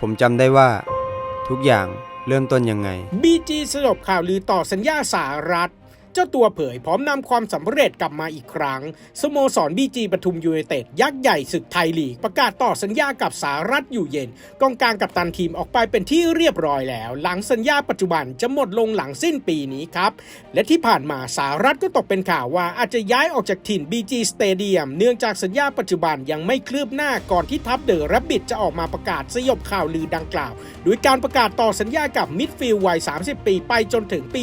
ผมจำได้ว่า ทุกอย่างเริ่มต้นยังไง บีจีสยบข่าวลือต่อสัญญาสารัฐ เจ้าตัวเผยพร้อมนำความสำเร็จกลับมาอีกครั้ง สโมสรบีจีปทุมยูไนเต็ดยักษ์ใหญ่ศึกไทยลีก ประกาศต่อสัญญากับสหรัฐอยู่เย็นกองกลางกับตันทีมออกไปเป็นที่เรียบร้อยแล้ว หลังสัญญาปัจจุบันจะหมดลงหลังสิ้นปีนี้ครับ และที่ผ่านมาสหรัฐก็ตกเป็นข่าวว่าอาจจะย้ายออกจากถิ่น BG Stadium เนื่องจากสัญญาปัจจุบันยังไม่คืบหน้าก่อนที่ทัพเดอะแรบบิทจะออกมาประกาศสยบข่าวลือดังกล่าวโดยการประกาศต่อสัญญากับมิดฟิลด์วัย 30 ปีไปจนถึงปี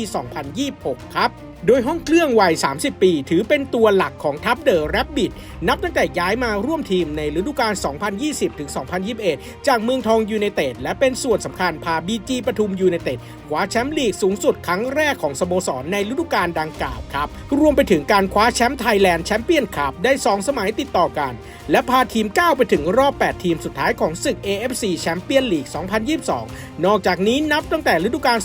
2026 ครับโดยห้องเครื่องวัย 30 ปี ถือเป็นตัวหลักของทัพเดอะแรบบิทนับตั้งแต่ย้ายมาร่วมทีมในฤดูกาล 2020-2021 จากเมืองทองยูไนเต็ดและเป็นส่วนสำคัญพาบีจีปทุมยูไนเต็ดคว้าแชมป์ลีกสูงสุดครั้งแรกของสโมสรในฤดูกาลดังกล่าวครับ รวมไปถึงการคว้าแชมป์ไทยแลนด์แชมเปี้ยนคัพได้ 2 สมัยติดต่อกัน และพาทีมก้าวไปถึงรอบ 8 ทีมสุดท้ายของศึก AFC แชมเปี้ยนลีก 2022 นอกจากนี้นับตั้งแต่ฤดูกาล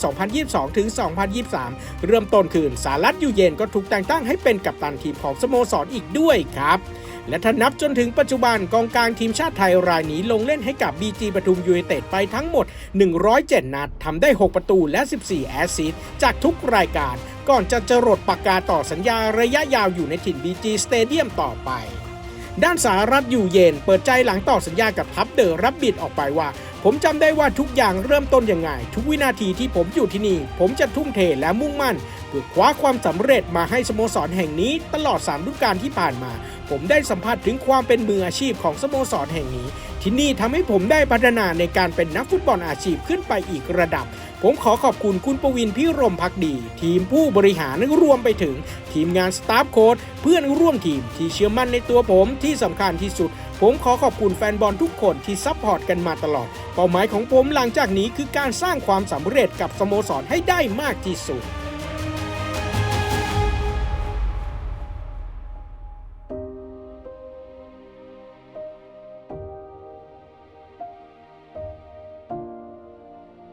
2022-2023 เริ่มต้นคืนสารัตยูเย็นก็ถูกแต่งตั้งให้เป็นกัปตันทีมของสโมสรอีกด้วยครับ และถ้านับจนถึงปัจจุบันกองกลางทีมชาติไทยรายนี้ลงเล่นให้กับ BG ปทุมยูไนเต็ดไปทั้งหมด 107 นัดทำได้ 6 ประตูและ 14 แอสซิสต์จากทุกรายการ ก่อนจะจรดปากกาต่อสัญญาระยะยาวอยู่ในถิ่น BG Stadium ต่อไปด้านสารัฐอยู่เย็นเปิดใจหลังต่อสัญญากับทัพเดอรับบิดออกไปว่า ผมจำได้ว่าทุกอย่างเริ่มต้นยังไง ทุกวินาทีที่ผมอยู่ที่นี่ ผมจะทุ่มเทและมุ่งมั่น เพื่อคว้าความสำเร็จมาให้สโมสรแห่งนี้ตลอด3ฤดูกาลที่ผ่านมา ผมได้สัมผัสถึงความเป็นมืออาชีพของสโมสรแห่งนี้ ที่นี่ทำให้ผมได้พัฒนาในการเป็นนักฟุตบอลอาชีพขึ้นไปอีกระดับผมขอขอบคุณคุณประวินพิรมพักดี ทีมผู้บริหารรวมไปถึง ทีมงานสตาฟโค้ดเพื่อนร่วมทีมที่เชื่อมั่นในตัวผมที่สำคัญที่สุด ผมขอขอบคุณแฟนบอลทุกคนที่ซัพพอร์ตกันมาตลอด เป้าหมายของผมหลังจากนี้คือการสร้างความสำเร็จกับสโมสรให้ได้มากที่สุด